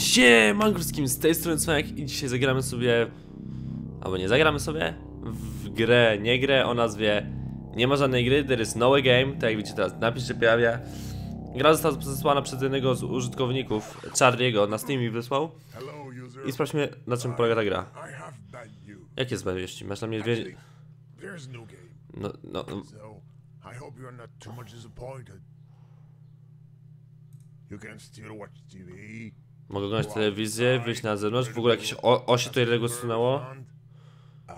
Siemanko z tej strony Cwanek i dzisiaj zagramy sobie... Albo nie zagramy sobie w grę, nie grę o nazwie Nie ma żadnej gry, there is no game, tak jak widzicie teraz napis się pojawia Gra została zesłana przez jednego z użytkowników, Charlie'ego, na Steam mi wysłał. I sprawdźmy na czym polega ta gra. Jakie jest wieści? Masz na mnie dwie... No No, no, no. You can still watch TV. Mogę oglądać telewizję, wyjść na zewnątrz, w ogóle jakieś osie tutaj tego sunęło Uh,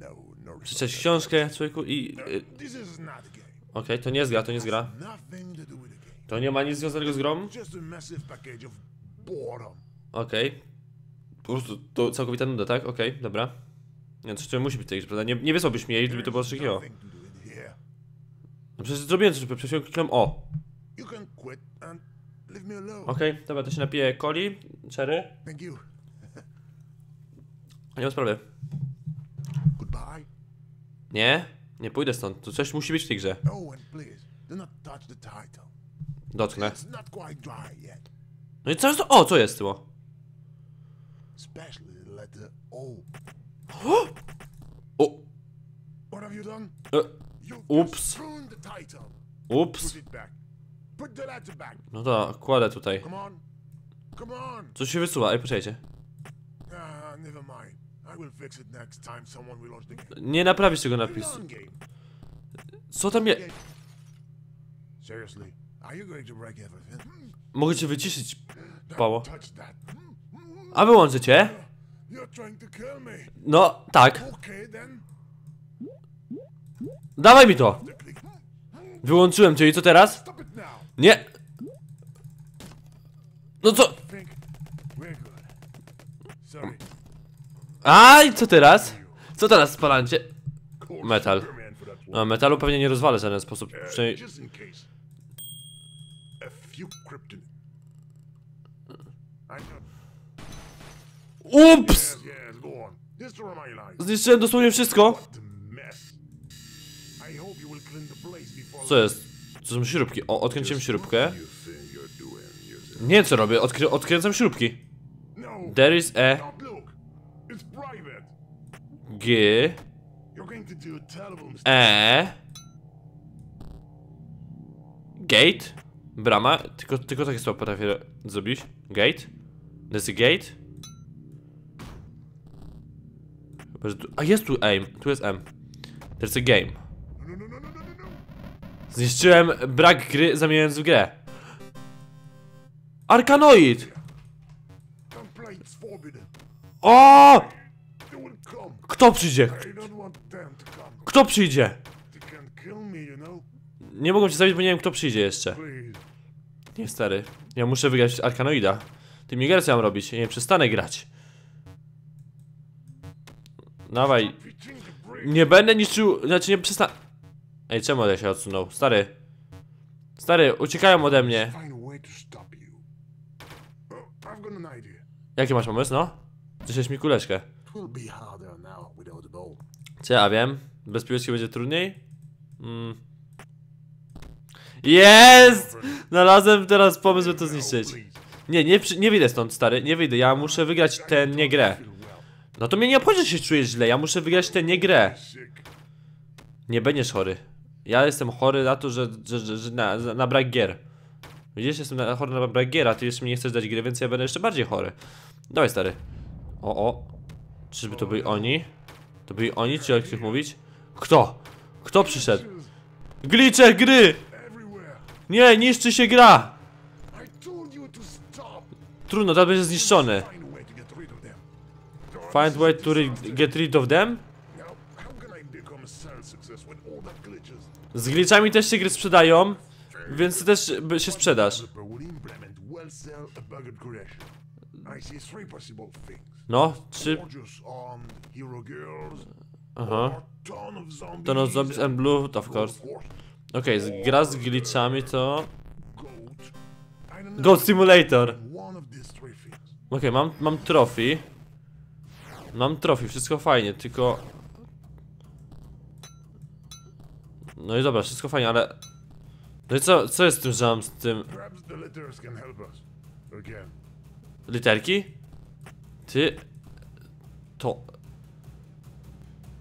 no, no. Przeczytać książkę, człowieku i... y. Okej, to nie jest gra, to nie jest gra to nie ma nic związanego z grą? Okej. Po prostu to całkowita nuda, tak? Okej, dobra. Nie, to jeszcze musi być tej prawda? Nie, nie wysłałbyś mi jej, gdyby to było here. No przecież zrobiłem coś, przed chwilą kliknąłem o. Okej, dobra, to się napiję coli, cherry. Thank you. Nie ma sprawy. Goodbye. Nie? Nie pójdę stąd, to coś musi być w tej grze. Dotknę. No i co jest to? O, co jest letter O. O! E, title. ups. No to kładę tutaj. Coś się wysuwa, ej, poczekajcie. Ah. Nie naprawisz tego napisu. Co tam je... Seriously, are you going to break everything? Mogę cię wyciszyć, Pało. A kill me. No, tak. Dawaj mi to! Wyłączyłem cię i co teraz? Nie! No co? Aj, co teraz? Co teraz, spalancie? Metal. One. No, metalu pewnie nie rozwalę w żaden sposób. Przynajmniej... A. Ups! Zniszczyłem dosłownie wszystko. A. Co jest? Co są śrubki? O, odkręciłem śrubkę. Nie, co robię? Odkry odkręcam śrubki. There is a. G. E Gate Brama Tylko, tylko takie słowa potrafię zrobić Gate There's a gate. A jest tu aim Tu jest M There's a game Zniszczyłem brak gry zamieniając w grę Arkanoid. O! Kto przyjdzie? Kto przyjdzie? Nie mogą cię zabić, bo nie wiem kto przyjdzie jeszcze. Nie stary Ja muszę wygrać Arkanoida Ty mi grę co mam robić? Ja nie przestanę grać Dawaj. Nie będę niszczył, znaczy nie przestanę Ej, czemu ja się odsunął? Stary Stary, uciekają ode mnie. Oh. Jaki masz pomysł, no? Zniszczyłeś mi kuleczkę. Co ja wiem? Bez piłeczki będzie trudniej? Mm. Jest! Znalazłem teraz pomysł, by to zniszczyć Nie, nie, nie wyjdę stąd, stary, nie wyjdę, ja muszę wygrać tę nie grę. No to mnie nie obchodzi, że się czujesz źle, ja muszę wygrać tę nie grę. Nie będziesz chory. Ja jestem chory na to, że, że, że, że na, na brak gier. Widzisz, jestem na, chory na brak gier, a ty jeszcze mi nie chcesz dać gry, więc ja będę jeszcze bardziej chory. Dawaj, stary. O, o. Czyżby to byli oni? To byli oni, czy o których mówić? Kto? Kto przyszedł? Glicze gry! Nie, niszczy się gra! Trudno, to będzie zniszczony. Find way to get rid of them. Find way to ri- get rid of them? Now, how can I become a sales success with all that glitches? Z glitchami też się gry sprzedają, więc ty też się sprzedasz. No, czy... Aha. Ton of zombies. To no, and Blue, course. Of course. Okej, z gra z glitchami to... Goat. Simulator. Okej, mam, mam trofi. Mam trofi, wszystko fajnie, tylko... No i dobra, wszystko fajnie, ale... No i co, co jest z tym, że mam z tym... Literki? Ty... To...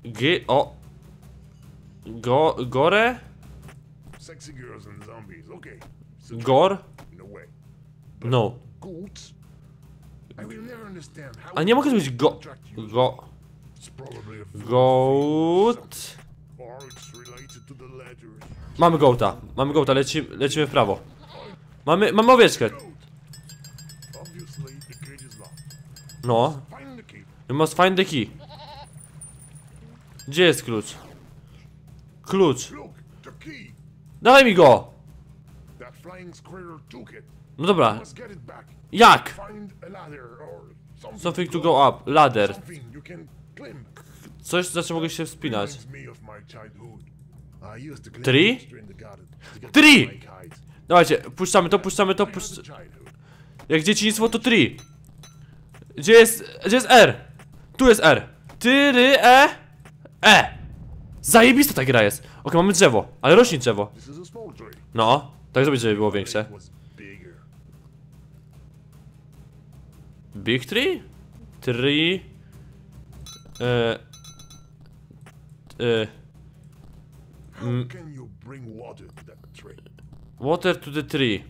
G... O... Go... Gore? Sexy girls and zombies. Okay. So Gor? no. No. A nie mogę zrobić go... Go... Goat... Mamy gołta. Mamy gołta, Leci, lecimy w prawo. Mamy... Mamy owieczkę. No. You must find the key. Gdzie jest klucz? Klucz. Dawaj mi go! No dobra. Jak? Something to go up. Ladder. Coś, za czym mogę się wspinać. Reminds me of my childhood. I used to climb Tree? monster in the garden to get Tree! my kites. Dawajcie, puszczamy to, puszczamy to, I had a puszcz... childhood. Jak dzieciństwo to tri. Gdzie jest... Gdzie jest R? Tu jest R. Ty, ry, e, e. Zajebista ta gra jest. Okej, mamy drzewo, ale rośnie drzewo. No, tak zrobić, żeby było większe. Big tree? Tree... E... How Mm. can you bring water to that tree? Water to the tree.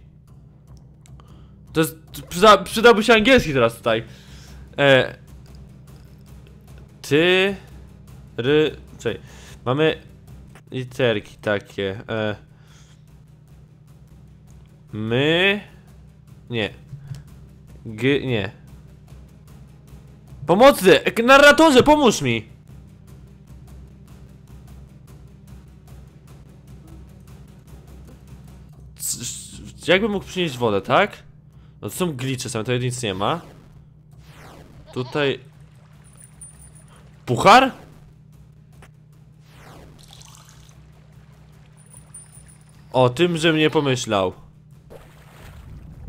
To jest... Przyda, przydałby się angielski teraz tutaj. E... Ty... Ry... Czekaj. Mamy... Literki takie. E... My... Nie. G... Nie. Pomocy! Narratorze, pomóż mi! Jakbym mógł przynieść wodę, tak? No to są glicze same, tutaj nic nie ma. Tutaj... Puchar? O tym, że mnie pomyślał.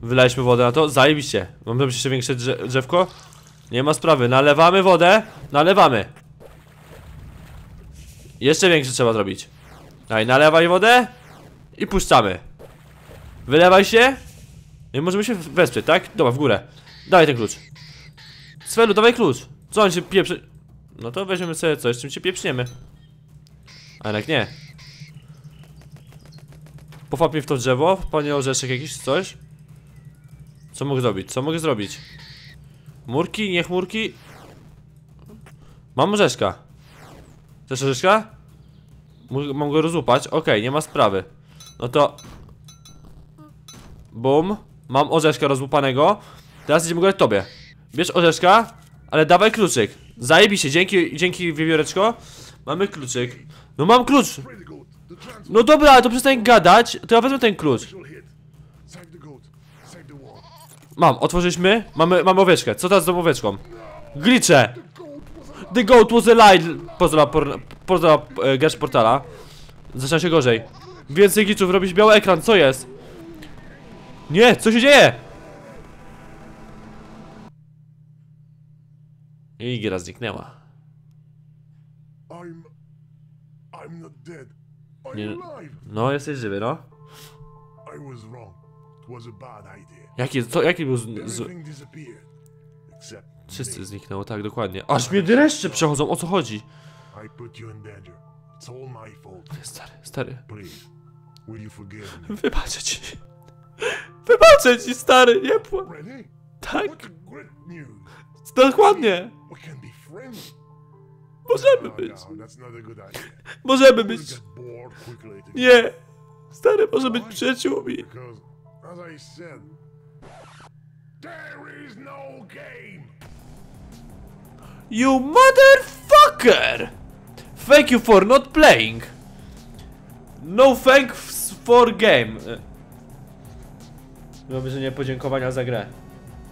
Wylaliśmy wodę na to, zajebiście. Mam zrobić jeszcze większe drze drzewko? Nie ma sprawy, nalewamy wodę, nalewamy. Jeszcze większe trzeba zrobić. Daj, nalewaj wodę i puszczamy. Wylewaj się. I możemy się wesprzeć, tak? Dobra, w górę. Dawaj ten klucz. Svelu, dawaj klucz. Co on się pieprzy... No to weźmiemy sobie coś, czym się pieprzniemy. A jednak nie. Pofap mi w to drzewo, panie orzeszek jakiś, coś. Co mogę zrobić? Co mogę zrobić? Murki, nie chmurki. Mam orzeszka. Chcesz orzeszka? Mam go rozłupać? Okej, nie ma sprawy. No to... Bum. Mam orzeszka rozłupanego. Teraz idziemy go tobie. Bierz orzeszka, ale dawaj kluczyk. Zajebiście, dzięki, dzięki wiewióreczko. Mamy kluczyk. No mam klucz. No dobra, ale to przestań gadać, to ja wezmę ten klucz. Mam, otworzyliśmy, mamy, mamy owieczkę. Co teraz z tą owieczką? Glicze! The goat was a lie! Pozdra, pozdra e, portala. Zaczyna się gorzej. Więcej gliczów, robisz biały ekran, co jest? Nie, co się dzieje? I gra zniknęła. I'm... I'm not dead. I'm Nie-. No, jesteś żywy, no. I was wrong. It was a bad idea. Jaki, co, jaki był z, z, Wszyscy zniknęło, tak, dokładnie. Aż mnie dreszcze przechodzą, o co chodzi? Stary, stary. Wybaczę ci. Wybaczę ci, stary, nie płacz. Tak, dokładnie. Możemy No, być. no. Możemy być. Nie. Stary, może być przyjaciółmi. No. You motherfucker! Thank you for not playing. No thanks for game. Byłoby, że nie podziękowania za grę.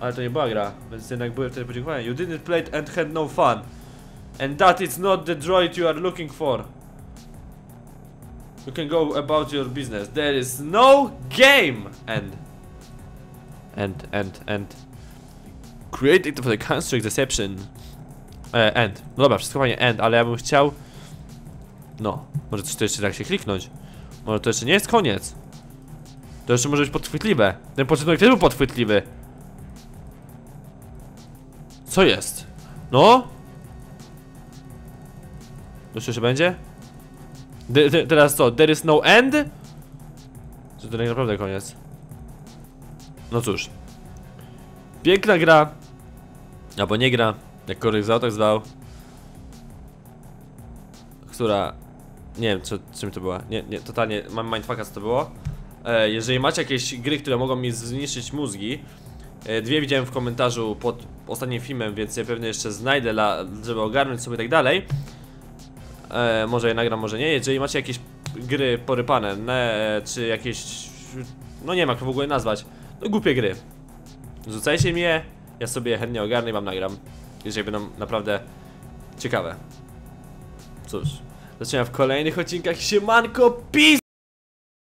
Ale to nie była gra, więc jednak były wtedy podziękowania. You didn't play and had no fun. And that is not the droid you are looking for. You can go about your business. There is no game! End, end, end. Created for the construct deception. E, end. No dobra, wszystko fajnie, end, ale ja bym chciał... No, może coś to jeszcze tak się kliknąć. Może to jeszcze nie jest koniec. To jeszcze może być podchwytliwe. Ten początek też był podchwytliwy. Co jest? No? Już jeszcze będzie? Teraz co? There is no end? Czy to tak naprawdę koniec? No cóż. Piękna gra. Albo nie gra, jakkolwiek zwał, tak zwał. Która... Nie wiem, co, czym to była. Nie, nie, totalnie mam mindfucka, co to było. E, jeżeli macie jakieś gry, które mogą mi zniszczyć mózgi, e, dwie widziałem w komentarzu pod ostatnim filmem, więc je pewnie jeszcze znajdę, żeby ogarnąć sobie tak dalej. E, może je nagram, może nie. Jeżeli macie jakieś gry porypane, ne, czy jakieś... No nie wiem jak w ogóle nazwać. No głupie gry. Rzucajcie mi je, ja sobie chętnie ogarnę i wam nagram. Jeżeli będą naprawdę ciekawe. Cóż, zaczynam w kolejnych odcinkach. Siemanko, peace!